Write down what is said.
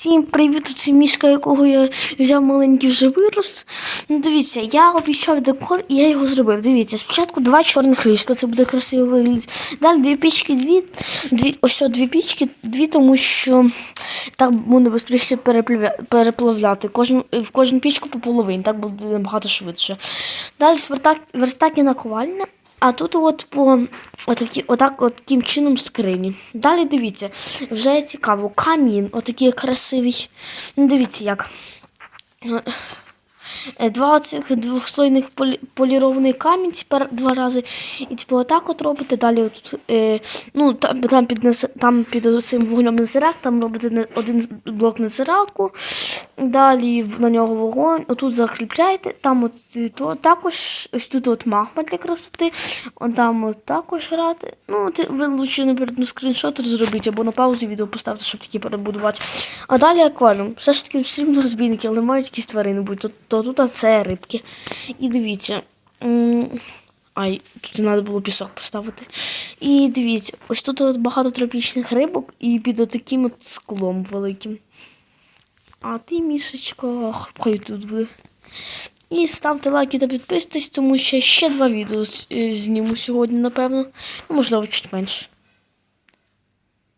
Всім привіт, це мішка, якого я взяв маленький вже вирос. Ну, дивіться, я обіцяв декор і я його зробив. Дивіться, спочатку два чорних ліжка, це буде красиво виглядати. Далі дві пічки, дві, дві ось дві пічки, дві, тому що так буде швидше переплавляти. Кожен, в кожну пічку по половині, так буде набагато швидше. Далі верстак і наковальня. А тут от по отакі, отак, от таким чином скрині. Далі дивіться, вже цікаво, камін, отакий красивий. Ну, дивіться як. Е, Два цих двохслойних полі, полірований камінь тепер два рази. І типу отак от робите. Далі от, е, ну, там, там, під, там під цим вогнем назирак, там робите один блок назираку. Далі на нього вогонь, отут закріпляєте, там от, також ось тут от магма для красоти, там от також грати. Ну, от ви лучше наперед ну, скріншот зробіть або на паузу відео поставте, щоб такі перебудувати. А далі акваріум. Все ж таки рівно розбійники, але мають якісь тварини бути. То тут а це рибки. І дивіться. Ай, тут не треба було пісок поставити. І дивіться, ось тут от багато тропічних рибок і під отаким от склом великим. А ти, місочка, хай тут буде. І ставте лайки та підписуйтесь, тому що ще два відео е, зніму сьогодні, напевно. Ну, можливо, чуть менше.